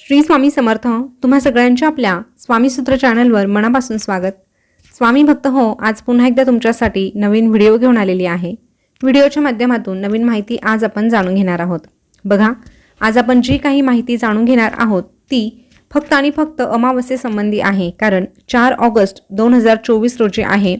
श्री स्वामी समर्थ तुम्हा सगळ्यांच्या आपल्या स्वामीसूत्र चॅनलवर मनापासून स्वागत. स्वामी भक्त हो आज पुन्हा एकदा तुमच्यासाठी नवीन व्हिडिओ घेऊन आलेली आहे. व्हिडिओच्या माध्यमातून नवीन माहिती आज आपण जाणून घेणार आहोत. बघा आज आपण जी काही माहिती जाणून घेणार आहोत ती फक्त आणि फक्त अमावस्येसंबंधी आहे कारण चार ऑगस्ट दोन हजार चोवीस रोजी आहे.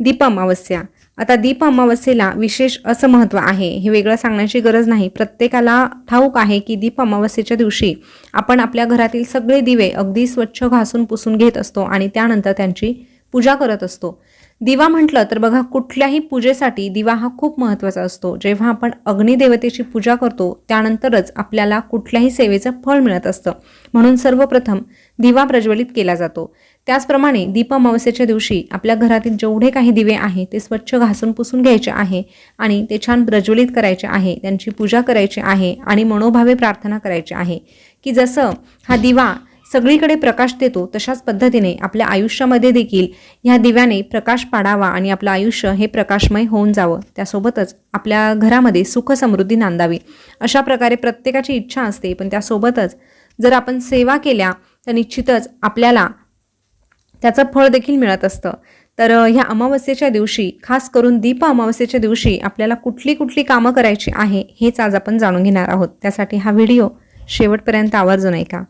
दीप अमावस्या आता दीप अमावस्येला विशेष असं महत्त्व आहे. हे वेगळं सांगण्याची गरज नाही. प्रत्येकाला ठाऊक आहे की दीप अमावस्येच्या दिवशी आपण आपल्या घरातील सगळे दिवे अगदी स्वच्छ घासून पुसून घेत असतो आणि त्यानंतर त्यांची पूजा करत असतो. दिवा म्हटलं तर बघा कुठल्याही पूजेसाठी दिवा हा खूप महत्त्वाचा असतो. जेव्हा आपण अग्निदेवतेची पूजा करतो त्यानंतरच आपल्याला कुठल्याही सेवेचं फळ मिळत असतं. म्हणून सर्वप्रथम दिवा प्रज्वलित केला जातो. त्याचप्रमाणे दीपमावस्येच्या दिवशी आपल्या घरातील जेवढे काही दिवे आहे ते स्वच्छ घासून पुसून घ्यायचे आहे आणि ते छान प्रज्वलित करायचे आहे त्यांची पूजा करायची आहे आणि मनोभावे प्रार्थना करायची आहे की जसं हा दिवा सगळीकडे प्रकाश देतो तशाच पद्धतीने आपल्या आयुष्यामध्ये देखील ह्या दिव्याने प्रकाश पाडावा आणि आपलं आयुष्य हे प्रकाशमय होऊन जावं. त्यासोबतच आपल्या घरामध्ये सुख समृद्धी नांदावी अशा प्रकारे प्रत्येकाची इच्छा असते. पण त्यासोबतच जर आपण सेवा केल्या तर निश्चितच आपल्याला त्याचं फळ देखील मिळत असतं. तर ह्या अमावस्येच्या दिवशी खास करून दीप अमावस्येच्या दिवशी आपल्याला कुठली कुठली कामं करायची आहे हेच आज आपण जाणून घेणार आहोत. त्यासाठी हा व्हिडिओ शेवटपर्यंत आवर्जून ऐका.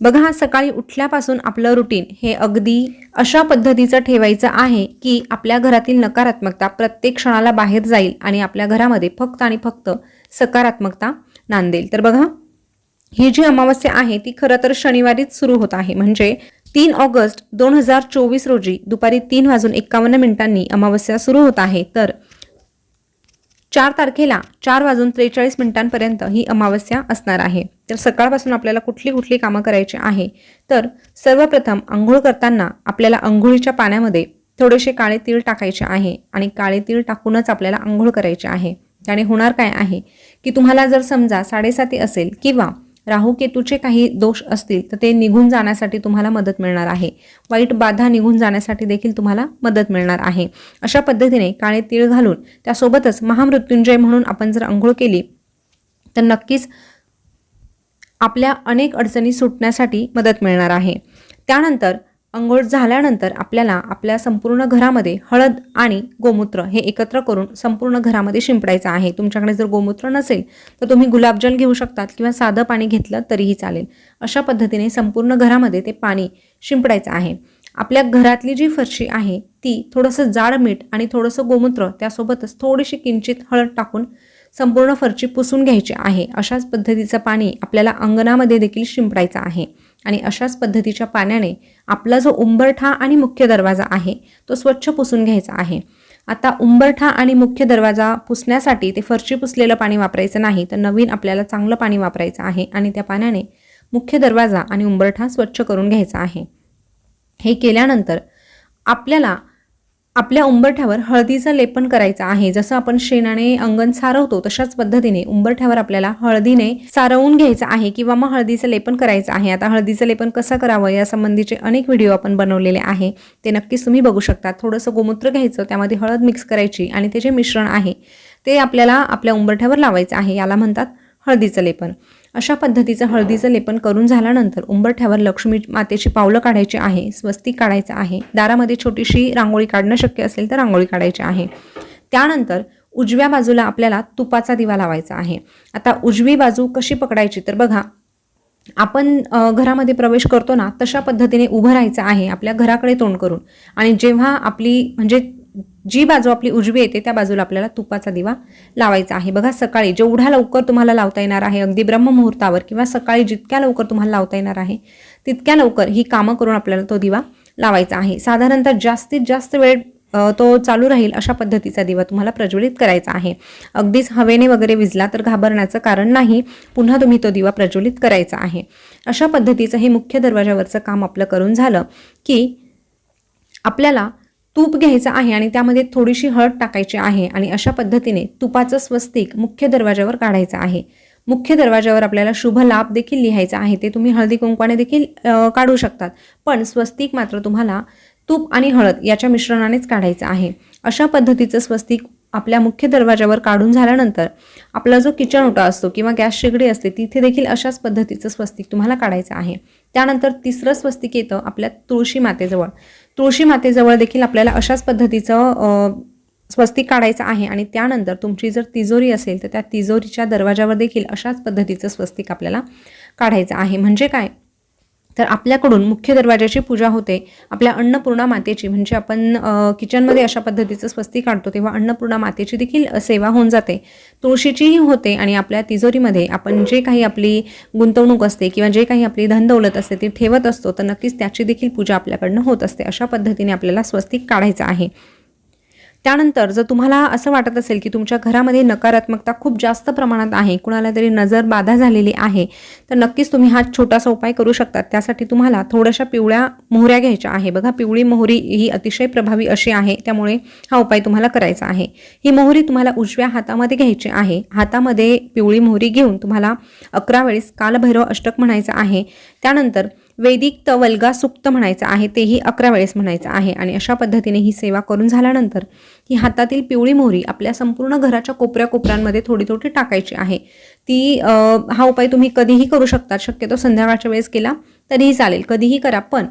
बघा हा सकाळी उठल्यापासून आपलं रुटीन हे अगदी अशा पद्धतीचं ठेवायचं आहे की आपल्या घरातील नकारात्मकता प्रत्येक क्षणाला बाहेर जाईल आणि आपल्या घरामध्ये फक्त आणि फक्त सकारात्मकता नांदेल. तर बघा ही जी अमावस्या आहे ती खरं तर शनिवारीच सुरू होत आहे. म्हणजे तीन ऑगस्ट दोन हजार चोवीस रोजी दुपारी तीन वाजून एक्कावन्न मिनिटांनी अमावस्या सुरू होत आहे. तर चार तारखेला चार वाजून त्रेचाळीस मिनिटांपर्यंत ही अमावस्या असणार आहे. तर सकाळपासून आपल्याला कुठली कुठली कामं करायची आहे? तर सर्वप्रथम आंघोळ करताना आपल्याला आंघोळीच्या पाण्यामध्ये थोडेसे काळे तीळ टाकायचे आहे आणि काळे तीळ टाकूनच आपल्याला आंघोळ करायचे आहे. त्याने होणार काय आहे? की तुम्हाला जर समजा साडेसाती असेल किंवा राहू केतूचे काही दोष असतील तर ते निघून जाण्यासाठी तुम्हाला मदत मिळणार आहे. वाईट बाधा निघून जाण्यासाठी देखील तुम्हाला मदत मिळणार आहे. अशा पद्धतीने काळे तीळ घालून त्यासोबतच महामृत्युंजय म्हणून आपण जर आंघोळ केली तर नक्कीच आपल्या अनेक अडचणी सुटण्यासाठी मदत मिळणार आहे. त्यानंतर अंघोळ झाल्यानंतर आपल्याला आपल्या संपूर्ण घरामध्ये हळद आणि गोमूत्र हे एकत्र करून संपूर्ण घरामध्ये शिंपडायचं आहे. तुमच्याकडे जर गोमूत्र नसेल तर तुम्ही गुलाबजल घेऊ शकतात किंवा साधं पाणी घेतलं तरीही चालेल. अशा पद्धतीने संपूर्ण घरामध्ये ते पाणी शिंपडायचं आहे. आपल्या घरातली जी फरशी आहे ती थोडंसं जाड मीठ आणि थोडंसं गोमूत्र त्यासोबतच थोडीशी किंचित हळद टाकून संपूर्ण फरची पुसून घ्यायची आहे. अशाच पद्धतीचं पाणी आपल्याला अंगणामध्ये देखील शिंपडायचं आहे. आणि अशाच पद्धतीच्या पाण्याने आपला जो उंबरठा आणि मुख्य दरवाजा आहे तो स्वच्छ पुसून घ्यायचा आहे. आता उंबरठा आणि मुख्य दरवाजा पुसण्यासाठी ते फरशी पुसलेलं पाणी वापरायचं नाही तर नवीन आपल्याला चांगलं पाणी वापरायचं आहे आणि त्या पाण्याने मुख्य दरवाजा आणि उंबरठा स्वच्छ करून घ्यायचा आहे. हे केल्यानंतर आपल्याला आपल्या उंबरठ्यावर हळदीचं लेपन करायचं आहे. जसं आपण शेणाने अंगण सारवतो तशाच पद्धतीने उंबरठ्यावर आपल्याला हळदीने सारवून घ्यायचं आहे किंवा मग हळदीचं लेपन करायचं आहे. आता हळदीचं लेपन कसं करावं या संबंधीचे अनेक व्हिडिओ आपण बनवलेले आहे. ते नक्कीच तुम्ही बघू शकता. थोडंसं गोमूत्र घ्यायचं त्यामध्ये हळद मिक्स करायची आणि ते जे मिश्रण आहे ते आपल्याला आपल्या उंबरठ्यावर लावायचं आहे. याला म्हणतात हळदीचं लेपन. अशा पद्धतीचं हळदीचं लेपन करून झाल्यानंतर उंबरठ्यावर लक्ष्मी मातेची पावलं काढायची आहे स्वस्तिक काढायचं आहे. दारामध्ये छोटीशी रांगोळी काढणं शक्य असेल तर रांगोळी काढायची आहे. त्यानंतर उजव्या बाजूला आपल्याला तुपाचा दिवा लावायचा आहे. आता उजवी बाजू कशी पकडायची तर बघा आपण घरामध्ये प्रवेश करतो ना तशा पद्धतीने उभं राहायचं आहे आपल्या घराकडे तोंड करून. आणि जेव्हा आपली म्हणजे जी बाजू आपली उजवी येते त्या बाजूला आपल्याला तुपाचा दिवा लावायचा आहे. बघा सकाळी जेवढ्या लवकर तुम्हाला लावता येणार आहे अगदी ब्रह्ममुहूर्तावर किंवा सकाळी जितक्या लवकर तुम्हाला लावता येणार आहे तितक्या लवकर ही कामं करून आपल्याला तो दिवा लावायचा आहे. साधारणतः जास्तीत जास्त वेळ तो चालू राहील अशा पद्धतीचा दिवा तुम्हाला प्रज्वलित करायचा आहे. अगदीच हवेने वगैरे विजला तर घाबरण्याचं कारण नाही पुन्हा तुम्ही तो दिवा प्रज्वलित करायचा आहे. अशा पद्धतीचं हे मुख्य दरवाजावरचं काम आपलं करून झालं की आपल्याला तूप घ्यायचं आहे आणि त्यामध्ये थोडीशी हळद टाकायची आहे आणि अशा पद्धतीने तुपाचं स्वस्तिक मुख्य दरवाजावर काढायचं आहे. मुख्य दरवाजावर आपल्याला शुभ लाभ देखील लिहायचा आहे. ते तुम्ही हळदी कुंकवाने देखील काढू शकतात. पण स्वस्तिक मात्र तुम्हाला तूप आणि हळद याच्या मिश्रणानेच काढायचं आहे. अशा पद्धतीचं स्वस्तिक आपल्या मुख्य दरवाजावर काढून झाल्यानंतर आपला जो किचन ओटा असतो किंवा गॅस शेगडी असते तिथे देखील अशाच पद्धतीचं स्वस्तिक तुम्हाला काढायचं आहे. त्यानंतर तिसरं स्वस्तिक येतं आपल्या तुळशी मातेजवळ. तुळशी मातेजवळ देखील आपल्याला अशाच पद्धतीचं स्वस्तिक काढायचं आहे आणि त्यानंतर तुमची जर तिजोरी असेल तर त्या तिजोरीच्या दरवाजावर देखील अशाच पद्धतीचं स्वस्तिक आपल्याला काढायचं आहे. म्हणजे काय? तर आपल्याकडून मुख्य दरवाजाची पूजा होते. आपल्या अन्नपूर्णा मातेची म्हणजे आपण किचनमध्ये अशा पद्धतीचं स्वस्ती काढतो तेव्हा अन्नपूर्णा मातेची देखील सेवा होऊन जाते. तुळशीचीही होते आणि आपल्या तिजोरीमध्ये आपण जे काही आपली गुंतवणूक असते किंवा जे काही आपली धनदौलत असते ती ठेवत असतो तर नक्कीच त्याची देखील पूजा आपल्याकडनं होत असते. अशा पद्धतीने आपल्याला स्वस्तिक काढायचं आहे. त्यानंतर जर तुम्हाला असं वाटत असेल की तुमच्या घरामध्ये नकारात्मकता खूप जास्त प्रमाणात आहे कुणाला तरी नजर बाधा झालेली आहे तर नक्कीच तुम्ही हा छोटासा उपाय करू शकता त्यासाठी तुम्हाला थोड्याशा पिवळ्या मोहऱ्या घ्यायच्या आहे. बघा पिवळी मोहरी ही अतिशय प्रभावी अशी आहे. त्यामुळे हा उपाय तुम्हाला करायचा आहे. ही मोहरी तुम्हाला उजव्या हातामध्ये घ्यायची आहे. हातामध्ये पिवळी मोहरी घेऊन तुम्हाला अकरा वेळेस कालभैरव अष्टक म्हणायचं आहे. त्यानंतर वैदिक तवल्गा सुप्त म्हणायचं आहे तेही अकरा वेळेस म्हणायचं आहे. आणि अशा पद्धतीने ही सेवा करून झाल्यानंतर ही हातातील पिवळी मोहरी आपल्या संपूर्ण घराच्या कोपऱ्या कोपऱ्यांमध्ये थोडी थोडी टाकायची आहे. ती हा उपाय तुम्ही कधीही करू शकता. शक्यतो संध्याकाळच्या वेळेस केला तरीही चालेल. कधीही करा पण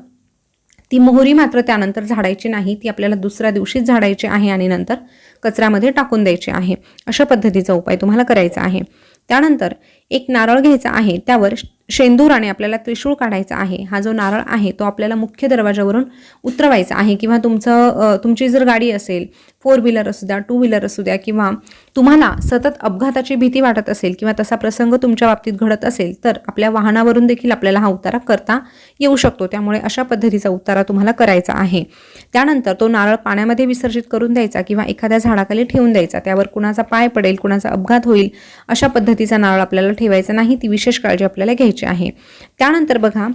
ती मोहरी मात्र त्यानंतर झाडायची नाही. ती आपल्याला दुसऱ्या दिवशीच झाडायची आहे आणि नंतर कचऱ्यामध्ये टाकून द्यायची आहे. अशा पद्धतीचा उपाय तुम्हाला करायचा आहे. त्यानंतर एक नारळ घ्यायचा आहे त्यावर शेंदूर आणि आपल्याला त्रिशूळ काढायचा आहे. हा जो नारळ आहे तो आपल्याला मुख्य दरवाजावरून उतरवायचा आहे. किंवा तुमचं तुमची जर गाडी असेल फोर व्हीलर असू द्या टू व्हीलर असू द्या किंवा तुम्हाला सतत अपघाताची भीती वाटत असेल किंवा तसा प्रसंग तुमच्या बाबतीत घडत असेल तर आपल्या वाहनावरून देखील आपल्याला हा उतारा करता येऊ शकतो. त्यामुळे अशा पद्धतीचा उतारा तुम्हाला करायचा आहे. त्यानंतर तो नारळ पाण्यामध्ये विसर्जित करून द्यायचा किंवा एखाद्या झाडाखाली ठेवून द्यायचा. त्यावर कुणाचा पाय पडेल कुणाचा अपघात होईल अशा पद्धतीचा नारळ आपल्याला ठेवायचा नाही ती विशेष काळजी आपल्याला घ्यायची आहे. त्यानंतर बघा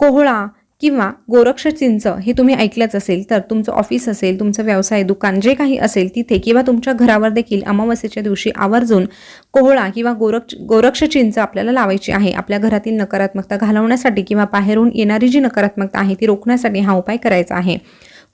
कोहळा किंवा गोरक्ष चिंच हे तुम्ही ऐकलंच असेल तर तुमचं ऑफिस असेल तुमचं व्यवसाय दुकान जे काही असेल तिथे किंवा तुमच्या घरावर देखील अमावस्येच्या दिवशी आवर्जून कोहळा किंवा गोरक्ष गोरक्ष चिंच आपल्याला लावायची आहे. आपल्या घरातील नकारात्मकता घालवण्यासाठी किंवा बाहेरून येणारी जी नकारात्मकता आहे ती रोखण्यासाठी हा उपाय करायचा आहे.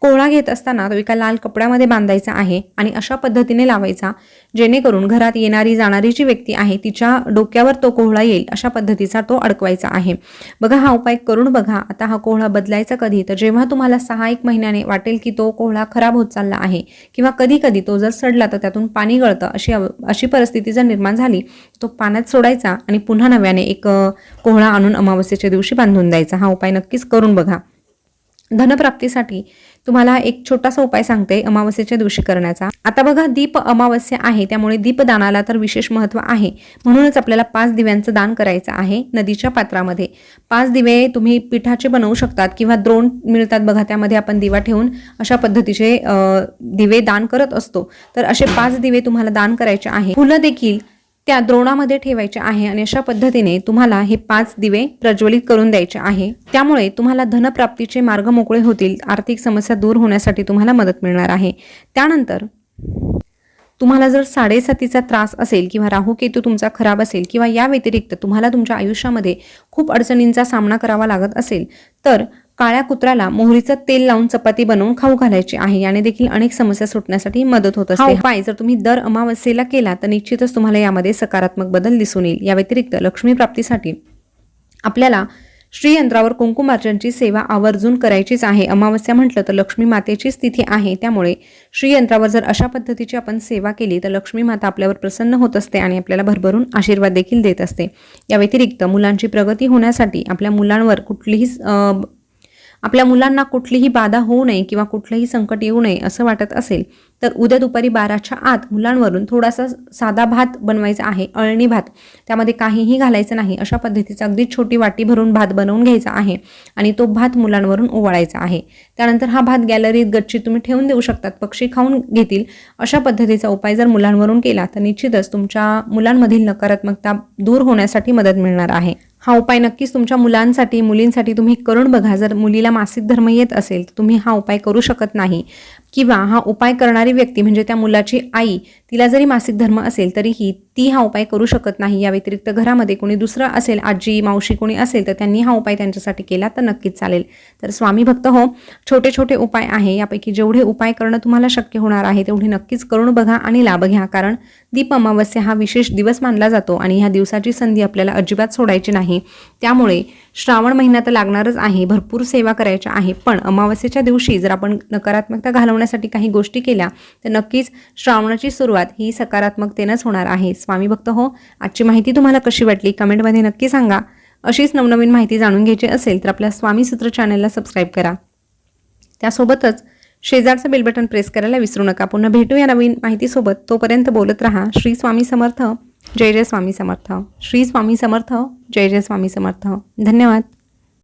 कोहळा घेत असताना तो एका लाल कपड्यामध्ये बांधायचा आहे आणि अशा पद्धतीने लावायचा जेणेकरून घरात येणारी जाणारी जी व्यक्ती आहे तिच्या डोक्यावर तो कोहळा येईल अशा पद्धतीचा तो अडकवायचा आहे. बघा हा उपाय करून बघा. आता हा कोहळा बदलायचा कधी? तर जेव्हा तुम्हाला सहा एक महिन्याने वाटेल की तो कोहळा खराब होत चालला आहे किंवा कधी कधी तो जर सडला तर त्यातून पाणी गळतं अशी अशी परिस्थिती जर निर्माण झाली तो पाण्यात सोडायचा आणि पुन्हा नव्याने एक कोहळा आणून अमावस्येच्या दिवशी बांधून द्यायचा. हा उपाय नक्कीच करून बघा. धनप्राप्तीसाठी तुम्हाला एक छोटासा उपाय सांगते अमावस्येच्या दिवशी करण्याचा. आता बघा दीप अमावस्या आहे त्यामुळे दीपदानाला तर विशेष महत्त्व आहे. म्हणूनच आपल्याला पाच दिव्यांचं दान करायचं आहे नदीच्या पात्रामध्ये. पाच दिवे तुम्ही पिठाचे बनवू शकतात किंवा द्रोण मिळतात बघा त्यामध्ये आपण दिवा ठेवून अशा पद्धतीचे दिवे दान करत असतो. तर असे पाच दिवे तुम्हाला दान करायचे आहे. फुलं देखील त्या द्रोणामध्ये ठेवायचे आहे आणि अशा पद्धतीने तुम्हाला हे पाच दिवे प्रज्वलित करून द्यायचे आहे. त्यामुळे तुम्हाला धनप्राप्तीचे मार्ग मोकळे होतील आर्थिक समस्या दूर होण्यासाठी तुम्हाला मदत मिळणार आहे. त्यानंतर तुम्हाला जर साडेसातीचा त्रास असेल किंवा राहू केतू तुमचा खराब असेल किंवा या व्यतिरिक्त तुम्हाला तुमच्या आयुष्यामध्ये खूप अडचणींचा सामना करावा लागत असेल तर काळ्या कुत्र्याला मोहरीचं तेल लावून चपाती बनवून खाऊ घालायची आहे. याने देखील अनेक समस्या सुटण्यासाठी मदत होत असते. हा. उपाय जर तुम्ही दर अमावस्येला केला तर निश्चितच तुम्हाला यामध्ये सकारात्मक बदल दिसून येईल. या व्यतिरिक्त लक्ष्मी प्राप्तीसाठी आपल्याला श्रीयंत्रावर कुंकुमार्चनची सेवा आवर्जून करायचीच आहे. अमावस्या म्हटलं तर लक्ष्मी मातेचीच तिथी आहे. त्यामुळे श्रीयंत्रावर जर अशा पद्धतीची आपण सेवा केली तर लक्ष्मी माता आपल्यावर प्रसन्न होत असते आणि आपल्याला भरभरून आशीर्वाद देखील देत असते. या व्यतिरिक्त मुलांची प्रगती होण्यासाठी आपल्या मुलांवर कुठलीही आपल्या मुलांना कुठलीही बाधा होऊ नये किंवा कुठलंही संकट येऊ नये असं वाटत असेल तर उद्या दुपारी बाराच्या आत मुलांवरून थोडासा साधा भात बनवायचा आहे अळणी भात. त्यामध्ये काहीही घालायचं नाही अशा पद्धतीचा अगदी छोटी वाटी भरून भात बनवून घ्यायचा आहे आणि तो भात मुलांवरून ओवाळायचा आहे. त्यानंतर हा भात गॅलरीत गच्चीत तुम्ही ठेवून देऊ शकतात पक्षी खाऊन घेतील. अशा पद्धतीचा उपाय जर मुलांवरून केला तर निश्चितच तुमच्या मुलांमधील नकारात्मकता दूर होण्यासाठी मदत मिळणार आहे. हा उपाय नक्कीच तुमच्या मुलांसाठी मुलींसाठी तुम्ही करून बघा. जर मुलीला मासिक धर्म येत असेल तर तुम्ही हा उपाय करू शकत नाही. किंवा हा उपाय करणारी व्यक्ती म्हणजे त्या मुलाची आई तिला जरी मासिक धर्म असेल तरीही ती हा उपाय करू शकत नाही. या व्यतिरिक्त घरामध्ये कोणी दुसरं असेल आजी मावशी कोणी असेल तर त्यांनी हा उपाय त्यांच्यासाठी केला तर नक्कीच चालेल. तर स्वामी भक्त हो छोटे छोटे उपाय आहे. यापैकी जेवढे उपाय करणं तुम्हाला शक्य होणार आहे तेवढे नक्कीच करून बघा आणि लाभ घ्या. कारण दीप अमावस्या हा विशेष दिवस मानला जातो आणि ह्या दिवसाची संधी आपल्याला अजिबात सोडायची नाही. त्यामुळे श्रावण महिना तर लागणारच आहे भरपूर सेवा करायच्या आहे पण अमावस्येच्या दिवशी जर आपण नकारात्मकता घालवण्यासाठी काही गोष्टी केल्या तर नक्कीच श्रावणाची सुरुवात ही सकारात्मकतेनंच होणार आहे. स्वामी भक्त हो आजची माहिती तुम्हाला कशी वाटली? कमेंटमध्ये नक्की सांगा. अशीच नवनवीन माहिती जाणून घ्यायची असेल तर आपल्या स्वामी सूत्र चॅनलला सबस्क्राईब करा. त्यासोबतच शेजारचं बेल बटन प्रेस करायला विसरू नका. पुन्हा भेटूया नवीन माहितीसोबत. तोपर्यंत बोलत राहा. श्री स्वामी समर्थ. जय जय स्वामी समर्थ. श्री स्वामी समर्थ. जय जय स्वामी समर्थ. धन्यवाद.